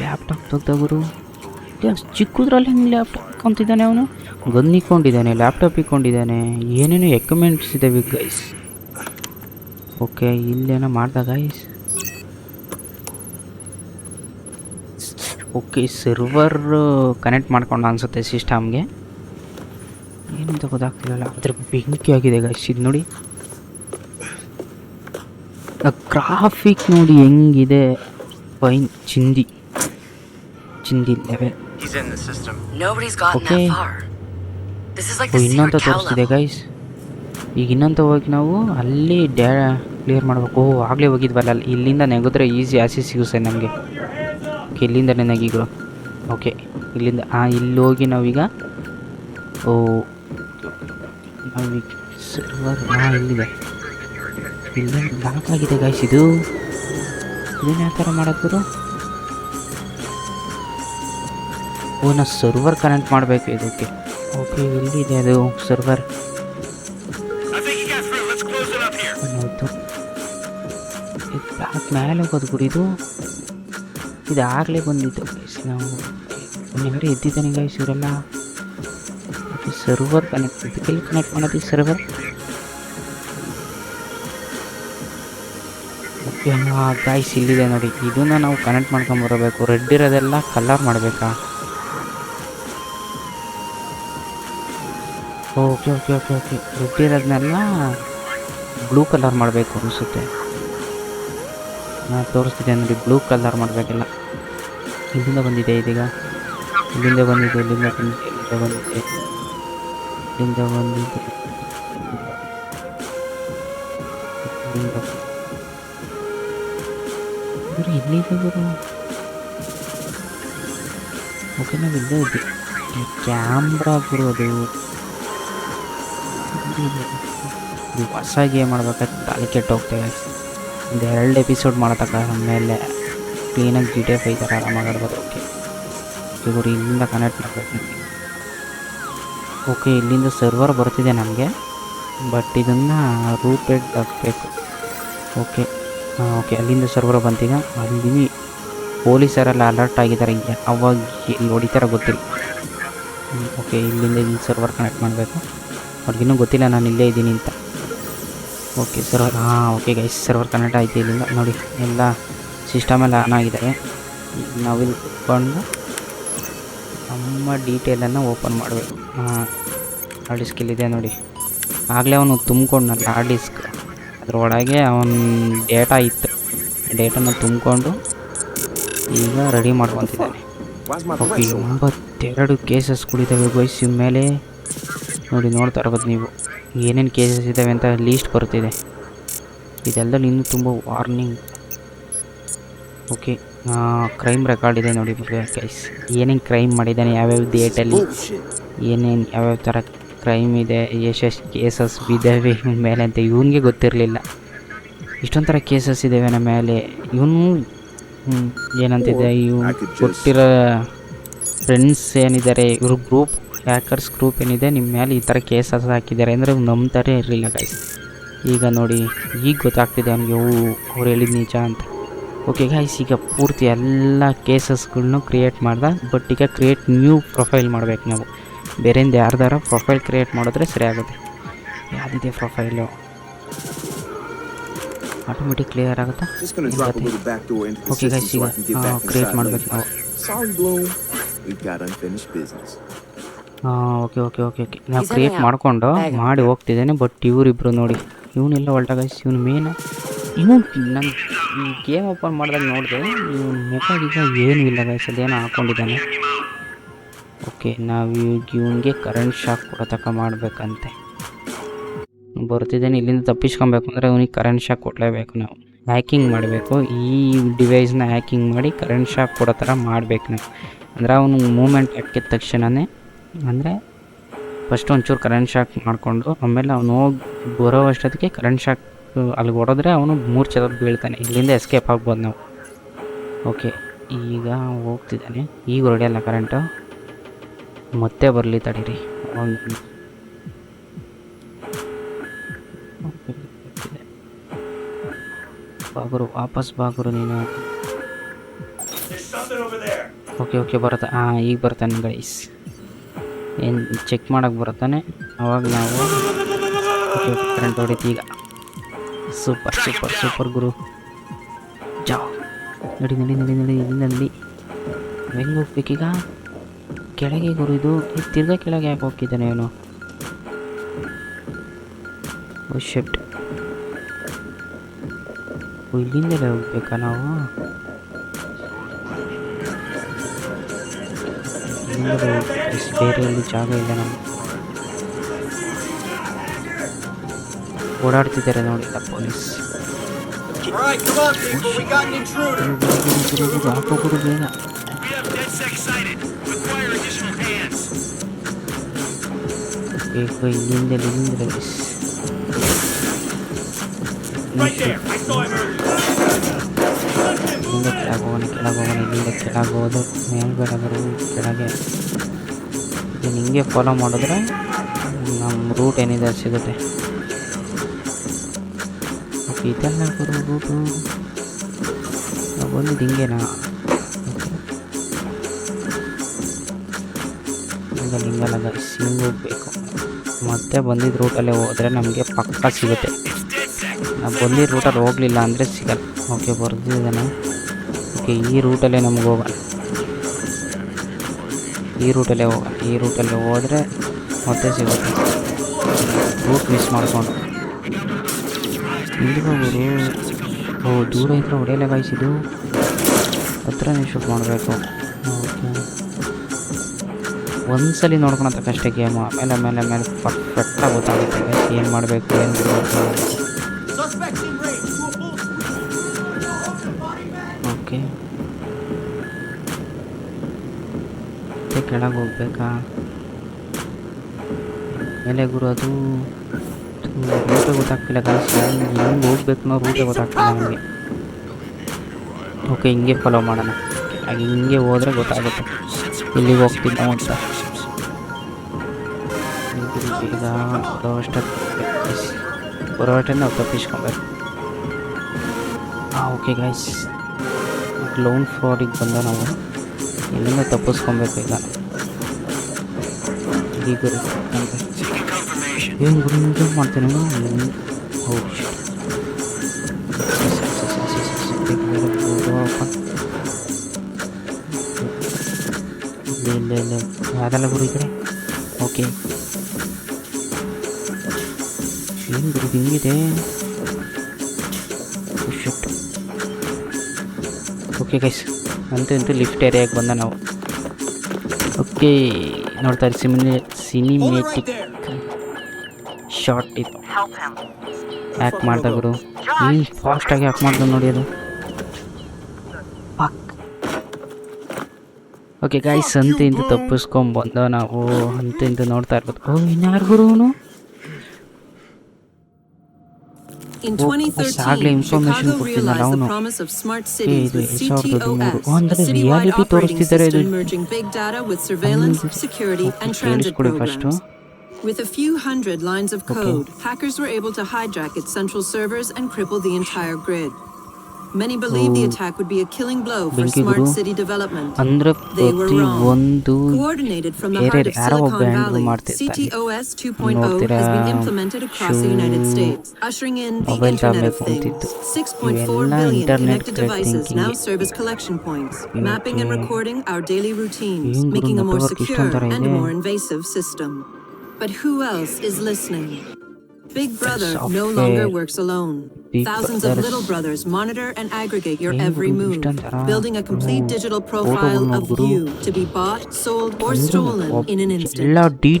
S1: ಲ್ಯಾಪ್ಟಾಪ್ ತೆಗ್ದವರು ಚಿಕ್ಕದ್ರಲ್ಲಿ ಹೆಂಗೆ ಲ್ಯಾಪ್ಟಾಪ್ ಇಕ್ಕೊಂತಿದ್ದಾನೆ ಅವನು? ಗನ್ ಇಕ್ಕೊಂಡಿದ್ದಾನೆ ಲ್ಯಾಪ್ಟಾಪ್ ಇಕ್ಕೊಂಡಿದ್ದಾನೆ. ಏನೇನು ಎಕ್ವಿಪ್ಮೆಂಟ್ಸ್ ಇದ್ದಾವೆ ಗೈಸ್ ಓಕೆ ಇಲ್ಲೇನೋ ಮಾಡ್ದ ಗೈಸ್ ಓಕೆ ಸರ್ವರ್ ಕನೆಕ್ಟ್ ಮಾಡ್ಕೊಂಡು ಅನಿಸುತ್ತೆ ಸಿಸ್ಟಮ್ಗೆ ಏನಂತ ಗೊತ್ತಾಗ್ತಿಲ್ಲ, ಅದ್ರ ಬೆಂಕಿ ಆಗಿದೆ ಗೈಸ್ ಇದು ನೋಡಿ. ಗ್ರಾಫಿಕ್ ನೋಡಿ ಹೆಂಗಿದೆ? ಫೈನ್ ಚಿಂದಿ. ಚಿಂದಿ ಲೆವೆಲ್
S5: ಓಕೆ ಇನ್ನೊಂದು
S1: ತೋರಿಸ್ತಿದೆ ಗೈಸ್ ಈಗ ಇನ್ನೊಂದು ಹೋಗಿ ನಾವು ಅಲ್ಲಿ ಡ್ಯಾ ಕ್ಲಿಯರ್ ಮಾಡಬೇಕು. ಓ ಆಗಲೇ ಹೋಗಿದ್ವಲ್ಲ ಅಲ್ಲಿ. ಇಲ್ಲಿಂದ ನೆಗೆದ್ರೆ ಈಸಿ ಆಸಿ ಸಿಗುತ್ತೆ ನಮಗೆ ಓಕೆ ಇಲ್ಲಿಂದನೇ ನೆಗಿಗಳು. ಓಕೆ ಇಲ್ಲಿಂದ ಹಾಂ ಇಲ್ಲಿ ಹೋಗಿ ನಾವೀಗ ಓ ನಾವೀಗ ಸರ್ವರ್ ಹಾಂ ಇಲ್ಲಿದೆ. ಇಲ್ಲಿ ಬ್ಲಾಕ್ ಆಗಿದೆ ಗಾಯ್ಸ್ ಇದು. ಇದನ್ನ ಯಾವ ಥರ ಮಾಡೋದು? ಓ, ನಾ ಸರ್ವರ್ ಕನೆಕ್ಟ್ ಮಾಡಬೇಕು ಇದಕ್ಕೆ. ಓಕೆ ಎಲ್ಲಿದೆ ಅದು ಸರ್ವರ್ ಹೌದು ಇದು ಬ್ಯಾಕ್ ಮೇಲೆ ಹೋಗೋದು ಗುಡಿ ಇದು. ಇದು ಆಗಲೇ ಬಂದಿತ್ತು. ಗೈಸ್ ನಾವು ಯಾರು ಎದ್ದಿದ್ದಾನೆ ಗೈಸ್ ಇವರೆಲ್ಲ. ಸರ್ವರ್ ಕನೆಕ್ಟ್ ಇದಕ್ಕೆಲ್ಲಿ ಕನೆಕ್ಟ್ ಮಾಡೋದು ಸರ್ವರ್ ಗಾಯ್ಸ್ ಇಲ್ಲಿದೆ ನೋಡಿ. ಇದನ್ನ ನಾವು ಕನೆಕ್ಟ್ ಮಾಡ್ಕೊಂಬರಬೇಕು ರೆಡ್ ಇರೋದೆಲ್ಲ ಕಲರ್ ಮಾಡಬೇಕಾ? Okay okay okay okay red ಇರೋದನ್ನೆಲ್ಲ blue colour ಮಾಡಬೇಕು ಅನಿಸುತ್ತೆ. ನಾನು ತೋರಿಸ್ತಿದ್ದೆ ನೋಡಿ ಬ್ಲೂ ಕಲರ್ ಮಾಡಬೇಕಲ್ಲ. ಇಲ್ಲಿಂದ ಬಂದಿದೆ ಇದೀಗ? ಇಲ್ಲಿಂದ ಬಂದಿದೆ ಇಲ್ಲಿಂದ ಬಂದಿದೆ ಇಲ್ಲಿಂದ ಬಂದಿದೆ ಇಲ್ಲಿಂದ ಬಂದಿದೆ ಗುರು ಇಲ್ಲಿದೆ ಗುರು ಓಕೆ ನಾವು ಇಲ್ಲೇ ಇದ್ವಿ ಈ ಕ್ಯಾಮ್ರಾ ಗುರು ಅದು ಇದು ಹೊಸ ಗೇಮ್ ಮಾಡ್ಬೇಕಾದ್ರೆ ತಲೆ ಕೆಟ್ಟೋಗ್ತೇವೆ ಒಂದು ಎರಡು ಎಪಿಸೋಡ್ ಮಾಡತಕ್ಕ ಆಮೇಲೆ ಕ್ಲೀನಾಗಿ ಜಿ ಟಿ ಎಫ್ ಐ ಥರ ಆರಾಮಾಗಿ ಓಕೆ. ಇವರು ಇಲ್ಲಿಂದ ಕನೆಕ್ಟ್ ಮಾಡಬೇಕು. ಓಕೆ, ಇಲ್ಲಿಂದ ಸರ್ವರ್ ಬರ್ತಿದೆ ನಮಗೆ. ಬಟ್ ಇದನ್ನು ರೂಪೇಟ್ ಹಾಕಬೇಕು. ಓಕೆ. ಓಕೆ ಅಲ್ಲಿಂದ ಸರ್ವರ್ ಬಂತೀಗ? ಅಲ್ಲಿ ಪೊಲೀಸರೆಲ್ಲ ಅಲರ್ಟ್ ಆಗಿದ್ದಾರೆ ಈಗ ಅವಾಗ ಇಲ್ಲಿ ಹೊಡಿತಾರ ಗೊತ್ತಿಲ್ಲ. ಓಕೆ ಇಲ್ಲಿಂದ ಇಲ್ಲಿ ಸರ್ವರ್ ಕನೆಕ್ಟ್ ಮಾಡಬೇಕು. ಅವ್ರಿಗಿನ್ನೂ ಗೊತ್ತಿಲ್ಲ ನಾನು ಇಲ್ಲೇ ಇದ್ದೀನಿ ಅಂತ. ಓಕೆ ಸರ್ವರ್ ಹಾಂ ಓಕೆ ಗೈಸ್ ಸರ್ವರ್ ಕನೆಕ್ಟ್ ಆಯಿತು ಇಲ್ಲಿಂದ. ನೋಡಿ, ಎಲ್ಲ ಸಿಸ್ಟಮ್ ಎಲ್ಲ ಆನ್ ಆಗಿದ್ದಾರೆ ಇಲ್ಲಿ ಕುತ್ಕೊಂಡು ನಮ್ಮ ಡೀಟೇಲನ್ನು ಓಪನ್ ಮಾಡಬೇಕು. ಹಾಂ ಹಾರ್ಡ್ ಡಿಸ್ಕ್ ಇಲ್ಲಿದೆ ನೋಡಿ. ಆಗಲೇ ಅವನು ತುಂಬ್ಕೊಂಡಲ್ಲ ಹಾರ್ಡ್ ಡಿಸ್ಕ್ ಅದರೊಳಗೆ ಅವನ ಡೇಟಾ ಇತ್ತು. ಡೇಟಾನ ತುಂಬಿಕೊಂಡು ಈಗ ರೆಡಿ ಮಾಡ್ಕೊತಿದ್ದಾನೆ. ಓಕೆ ಒಂಬತ್ತೆರಡು ಕೇಸಸ್ ಗೈಸ್ ಇವ್ ಮೇಲೆ ನೋಡಿ ನೋಡ್ತಾ ಇರ್ಬೋದು ನೀವು. ಏನೇನು ಕೇಸಸ್ ಇದ್ದಾವೆ ಅಂತ ಲೀಸ್ಟ್ ಬರ್ತಿದೆ ಇದೆಲ್ಲದಲ್ಲಿ ಇನ್ನೂ ತುಂಬ ವಾರ್ನಿಂಗ್ ಓಕೆ ಕ್ರೈಮ್ ರೆಕಾರ್ಡ್ ಇದೆ ನೋಡಿ ಗೈಸ್ ಏನೇನು ಕ್ರೈಮ್ ಮಾಡಿದ್ದಾನೆ ಯಾವ್ಯಾವ ಡೇಟಲ್ಲಿ ಏನೇನು ಯಾವ್ಯಾವ ಥರ ಕ್ರೈಮ್ ಇದೆ ಯಶಸ್ ಕೇಸಸ್ ಬಿದ್ದಾವೆ ಇವನ ಮೇಲೆ ಅಂತ ಇವನಿಗೆ ಗೊತ್ತಿರಲಿಲ್ಲ. ಇಷ್ಟೊಂಥರ ಥರ ಕೇಸಸ್ ಇದ್ದಾವೆ ನಮ್ಮ ಮೇಲೆ. ಇವನು ಏನಂತಿದೆ ಇವ್ ಕೊಟ್ಟಿರೋ ಫ್ರೆಂಡ್ಸ್ ಏನಿದ್ದಾರೆ ಇವ್ರ ಗ್ರೂಪ್ ಹ್ಯಾಕರ್ಸ್ ಗ್ರೂಪ್ ಏನಿದೆ ನಿಮ್ಮ ಮೇಲೆ ಈ ಥರ ಕೇಸಸ್ ಹಾಕಿದ್ದಾರೆ ಅಂದರೆ ಅವ್ನು ನಂಬ್ತಾರೆ ಇರಲಿಲ್ಲ ಗೈಸ್ ಈಗ ನೋಡಿ ಈಗ ಗೊತ್ತಾಗ್ತಿದೆ ಅವನಿಗೆ ಹೂ ಅವ್ರು ಹೇಳಿದ ನಿಜ ಅಂತ. ಓಕೆ ಗೈಸ್ ಈಗ ಪೂರ್ತಿ ಎಲ್ಲ ಕೇಸಸ್ಗಳ್ನು ಕ್ರಿಯೇಟ್ ಮಾಡ್ದೆ ಬಟ್ ಈಗ ಕ್ರಿಯೇಟ್ ನ್ಯೂ ಪ್ರೊಫೈಲ್ ಮಾಡ್ಬೇಕು ನಾವು. ಬೇರೆಯಿಂದ ಯಾರ್ದಾರ ಪ್ರೊಫೈಲ್ ಕ್ರಿಯೇಟ್ ಮಾಡಿದ್ರೆ ಸರಿ ಆಗುತ್ತೆ? ಯಾವುದಿದೆ ಪ್ರೊಫೈಲು ಆಟೋಮೆಟಿಕ್ ಕ್ಲಿಯರ್ ಆಗುತ್ತಾ ಓಕೆ ಗೈಸ್ ಈಗ ಕ್ರಿಯೇಟ್ ಮಾಡಬೇಕು ಓಕೆ ಓಕೆ ಓಕೆ ಓಕೆ ನಾವು ಕ್ರಿಯೇಟ್ ಮಾಡಿಕೊಂಡು ಮಾಡಿ ಹೋಗ್ತಿದ್ದೇನೆ ಬಟ್ ಇವರಿಬ್ರು ನೋಡಿ. ಇವನೆಲ್ಲ ಹೊಲ್ಟ ಗೈಸ್ ಇವನು ಮೇನ್ ಇವನು ನನ್ನ ಈ ಗೇಮ್ ಓಪನ್ ಮಾಡಿದಾಗ ನೋಡಿದೆ ಇವನು ಮುಖ ಈಗ ಏನೂ ಇಲ್ಲ ಗೈಸ್ ಅದೇನೋ ಹಾಕ್ಕೊಂಡಿದ್ದಾನೆ ಓಕೆ, ನಾವು ಇವನಿಗೆ ಕರೆಂಟ್ ಶಾಕ್ ಕೊಡತಕ್ಕ ತಕ ಮಾಡಬೇಕಂತೆ. ಬರ್ತಿದ್ದೇನೆ, ಇಲ್ಲಿಂದ ತಪ್ಪಿಸ್ಕೊಬೇಕು ಅಂದರೆ ಅವನಿಗೆ ಕರೆಂಟ್ ಶಾಕ್ ಕೊಡಲೇಬೇಕು ನಾವು. ಹ್ಯಾಕಿಂಗ್ ಮಾಡಬೇಕು, ಈ ಡಿವೈಸ್ನ ಹ್ಯಾಕಿಂಗ್ ಮಾಡಿ ಕರೆಂಟ್ ಶಾಕ್ ಕೊಡೋ ಥರ ಮಾಡಬೇಕು ನಾವು. ಅಂದರೆ ಅವನು ಮೂಮೆಂಟ್ ಹಾಕಿದ ತಕ್ಷಣವೇ ಅಂದರೆ ಫಸ್ಟ್ ಒಂಚೂರು ಕರೆಂಟ್ ಶಾಕ್ ಮಾಡಿಕೊಂಡು, ಆಮೇಲೆ ಅವನು ಹೋಗಿ ಬರೋ ಅಷ್ಟೊತ್ತಿಗೆ ಕರೆಂಟ್ ಶಾಕ್ ಅಲ್ಲಿಗೆ ಹೊಡೆದ್ರೆ ಅವನು ಮೂರು ಚದ ಬೀಳ್ತಾನೆ, ಇಲ್ಲಿಂದ ಎಸ್ಕೇಪ್ ಆಗ್ಬೋದು ನಾವು. ಓಕೆ, ಈಗ ಹೋಗ್ತಿದ್ದಾನೆ, ಈಗ ಹೊರಡಿಯಲ್ಲ ಕರೆಂಟು ಮತ್ತೆ ಬರಲಿ ತಡೀರಿ. ಬಾಗುರು, ವಾಪಸ್ ಬಾಗುರು ನೀನು. ಓಕೆ ಓಕೆ ಬರುತ್ತೆ. ಹಾಂ ಈಗ ಬರ್ತಾನೆ ಗೈಸ್ ಏನು ಚೆಕ್ ಮಾಡೋಕೆ ಬರ್ತಾನೆ ಅವಾಗ ನಾವು ಕರೆಂಟ್ ಹೊಡಿತು ಈಗ. ಸೂಪರ್ ಸೂಪರ್ ಸೂಪರ್ ಗುರು. ಜಾ ನಡಿ ನಡಿ ನಡಿ ನಡಿ ಇಲ್ಲಿಂದ ನಡಿ. ಹೆಂಗೆ ಹೋಗ್ಬೇಕೀಗ ಕೆಳಗೆ ಗುರು ಇದು ಈ ತಿರ್ಗಾ ಕೆಳಗೆ ಯಾಕೆ ಹೋಗ್ತಿದ್ದಾನೆ ಅವನು ಓ ಶಿಫ್ಟ್ ಇಲ್ಲಿಂದಲೇ ಹೋಗ್ಬೇಕಾ ನಾವು? ಬೇರೆ ಎಲ್ಲಿ ಜಾಗ ಇಲ್ಲ ನಮ್ಗೆ. ಓಡಾಡ್ತಿದ್ದಾರೆ ನೋಡಿ ಪೊಲೀಸ್.
S4: Right,
S1: ಬೇಕು ಇಲ್ಲಿಂದ ಇಲ್ಲಿಂದ
S3: Right there. I saw him earlier.
S1: ಇಲ್ಲಿಂದ ಕೆಳಗೆ ಹೋಗೋಣ ಕೆಳಗೆ ಹೋಗೋಣ ಇಲ್ಲಿಂದ ಕೆಳಗೆ ಹೋದು ಮೇಲ್ಗಡೆ ಬರೋದು ಕೆಳಗೆ ಇದು ಹಿಂಗೆ ಫಾಲೋ ಮಾಡಿದ್ರೆ ನಮ್ಮ ರೂಟ್ ಏನಿದೆ ಅದು ಸಿಗುತ್ತೆ. ಇದೆಲ್ಲ ಬರೋ ರೂಟು ಬಂದಿದ್ದು ಹಿಂಗೇನಾ? ಹಿಂಗಲ್ಲ ಹಿಂಗಲ್ಲ ಗೈಸ್ ಹೋಗ್ಬೇಕು ಮತ್ತೆ ಬಂದಿದ್ದ ರೂಟಲ್ಲೇ ಹೋದರೆ ನಮಗೆ ಪಕ್ಕ ಸಿಗುತ್ತೆ. ನಾವು ಬಂದಿದ್ದ ರೂಟಲ್ಲಿ ಹೋಗಲಿಲ್ಲ ಅಂದರೆ ಸಿಗಲ್ಲ. ಓಕೆ ಬರ್ದಿದ್ದಾನೆ. ಓಕೆ ಈ ರೂಟಲ್ಲೇ ನಮ್ಗೆ ಹೋಗೋಣ. ಈ ರೂಟಲ್ಲೇ ಹೋಗೋಣ. ಈ ರೂಟಲ್ಲೇ ಹೋದರೆ ಮತ್ತೆ ಸಿಗುತ್ತೆ. ರೂಟ್ ಮಿಸ್ ಮಾಡಿಕೊಂಡು. ಹೋಗೋದು? ಓ, ದೂರ ಇದ್ರೆ ಹೊಡೆಯಲ್ಲ ಗಾಯಿಸಿದ್ದು ಹತ್ರನೇ ಶೂಟ್ ಮಾಡಬೇಕು. ಒಂದ್ಸಲಿ ಕಷ್ಟ ಗೇಮು ಆಮೇಲೆ ಆಮೇಲೆ ಆಮೇಲೆ ಪರ್ಫೆಕ್ಟಾಗಿ ಗೊತ್ತಾಗುತ್ತೆ ಏನು ಮಾಡಬೇಕು, ಏನು ಬಿಡಬೇಕು ಓಕೆ ಕೆಳಗೆ ಹೋಗ್ಬೇಕಾ? ಮೇಲೆ ಗುರು, ಅದು ರೂಟೇ ಗೊತ್ತಾಗ್ತಿಲ್ಲ ಕಾಸು ಹೆಂಗೆ ಹೋಗ್ಬೇಕು ಅನ್ನೋ ರೂಟೇ ಗೊತ್ತಾಗ್ತಿಲ್ಲ ನಮಗೆ. ಓಕೆ ಹಿಂಗೆ ಫಾಲೋ ಮಾಡೋಣ. ಹಾಗೆ ಹಿಂಗೆ ಹೋದರೆ ಗೊತ್ತಾಗುತ್ತೆ. ಇಲ್ಲಿಗೆ ಹೋಗ್ತಿದ್ದ ಅಂತ ಈಗ ಬರೋಷ್ಟೇ ನಾವು ತಪ್ಪಿಸ್ಕೊಬೇಕು ಹಾಂ ಓಕೆ ಗೈಸ್ ಲೋನ್ ಫ್ರಾಡಿಗೆ ಬಂದ ನಾವು ಇಲ್ಲಿಂದ ತಪ್ಪಿಸ್ಕೊಬೇಕು ಈಗ ಈಗ
S3: Taking confirmation.
S1: ಏನು ಗುರು ಹಿಂಗೆ ಮಾಡ್ತೀನಿ ಓ ಗೈಸ್ ಅಂತೂ ಅಂತೂ ಲಿಫ್ಟ್ ಏರಿಯಾಗೆ ಬಂದ ನಾವು. ಓಕೆ ನೋಡ್ತಾ ಇರಿ, ಸಿಮಿನಿ ಸಿನಿಮೇಟಿಕ್ ಶಾರ್ಟ್ ಇದು. ಹ್ಯಾಕ್ ಮಾಡ್ದ ಗುರು. ಹ್ಞೂ ಫಾಸ್ಟಾಗಿ ಹ್ಯಾಕ್ ಮಾಡ್ದು ನೋಡಿ ಅದು. ಓಕೆ ಗಾಯ್ಸ್ ಅಂತ ಇಂತ ತಪ್ಪಿಸ್ಕೊಂಬಂದ ನಾವು. ಅಂತ ಇಂತ ನೋಡ್ತಾ ಇರ್ಬೋದು. ಓ, ಇನ್ಯಾರು ಗುರು
S6: In 2013, Chicago realized the promise of smart cities with CTOS, a citywide operating system merging big data with surveillance, security, and transit programs. With a few hundred lines of code, hackers were able to hijack its central servers and cripple the entire grid. Many believed the
S1: Oh.
S6: attack would be a killing blow for
S1: ಬೆಂಕಿ
S6: smart
S1: ಗುರು.
S6: city development.
S1: ಅಂದ್ರೆ
S6: They were
S1: ಪ್ರತಿ
S6: wrong.
S1: ಒಂದು
S6: Coordinated from the
S1: ಬೇರೆ
S6: heart of
S1: ಯಾರೋ ಒಬ್ಬ
S6: Silicon
S1: handle
S6: Valley,
S1: ಮಾಡ್ತಿರ್ತಾನೆ.
S6: CTOS 2.0
S1: ನೋಡ್ತೀರಾ?
S6: has been implemented across the United
S1: shoe,
S6: States, ushering in the
S1: mobile
S6: Internet of
S1: ತಗೊಬೇಕು ಅಂತಿತ್ತು.
S6: Things. 6.4
S1: ಇವೆಲ್ಲ
S6: billion
S1: internet
S6: connected devices
S1: thinking.
S6: now serve as collection points, mapping and
S1: Okay.
S6: recording our daily routines,
S1: ಏನ್ ಗುರು
S6: making a more
S1: network
S6: secure
S1: ಇಷ್ಟೊಂಥರ
S6: and
S1: ಇದೆ?
S6: more invasive system. But who else is listening? Big Brother no
S1: Software.
S6: longer works alone. Thousands of little brothers monitor and aggregate your every move, building a complete digital profile of you to be bought, sold, or stolen in an instant.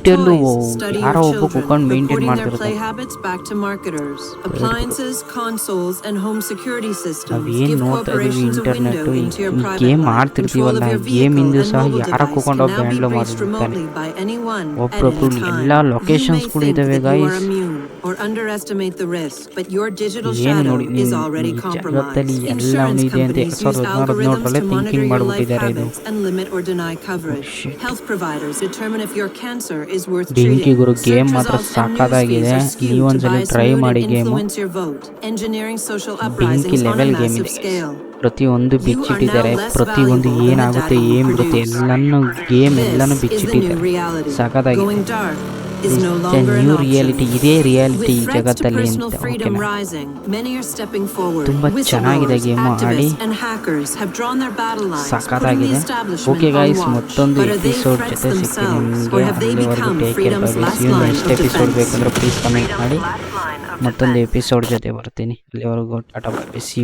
S6: Toys, study your children, reporting their play habits back to marketers. Appliances, consoles, and home security systems. Give corporations a window into your private life. Control of your vehicle and mobile device can now be breached remotely by anyone at any time. You may think that you are immune or underestimate the risk, but your digital
S1: ಏನು ನೋಡಿ ನೀವು ಜಗತ್ತಲ್ಲಿ ಎಲ್ಲ ಇದೆ ಅಂತ ಸಾವಿರದ ಹದಿನಾರು ಹದಿನೇಳರಲ್ಲೇ
S6: thinking
S1: ಮಾಡಿಬಿಟ್ಟಿದ್ದಾರೆ ಇದು.
S6: ಬೆಂಕಿಗುರು
S1: ಗೇಮ್ ಮಾತ್ರ ಸಾಕಾದಾಗಿದೆ.
S6: ನೀವೊಂದ್ಸಲ
S1: ಟ್ರೈ ಮಾಡಿ ಗೇಮ್ ಬೆಂಕಿ ಲೆವೆಲ್ ಗೇಮ್ ಇದೆ. ಪ್ರತಿಯೊಂದು ಬಿಚ್ಚಿಟ್ಟಿದ್ದಾರೆ. ಪ್ರತಿಯೊಂದು ಏನಾಗುತ್ತೆ ಏನ್ ಬಿಡುತ್ತೆ ಎಲ್ಲಾನು ಗೇಮ್ ಎಲ್ಲಾನು ಬಿಚ್ಚಿಟ್ಟಿದ್ದಾರೆ.
S6: ಸಾಕಾದಾಗಿದೆ. ಇಸ್
S1: ನ್ಯೂ ರಿಯಾಲಿಟಿ ಇದೇ ರಿಯಾಲಿಟಿ ಜಗತ್ತಲ್ಲಿ ಅಂತ ತುಂಬ ಚೆನ್ನಾಗಿದೆ ಗೇಮ್ ಆಡಿ. ಸಖತ್ತಾಗಿದೆ. ಓಕೆ
S6: ಗಾಯ್ಸ್
S1: ಮತ್ತೊಂದು ಎಪಿಸೋಡ್ ಜೊತೆ
S6: ಸಿಕ್ತೀನಿ
S1: ಬೇಕಂದ್ರೆ ಪ್ಲೀಸ್ ಕಮೆಂಟ್ ಮಾಡಿ. ಮತ್ತೊಂದು ಎಪಿಸೋಡ್ ಜೊತೆ ಬರ್ತೀನಿ. ಅಲ್ಲಿವರೆಗೂ ಟಾಟಾ ಬೈ ಸಿ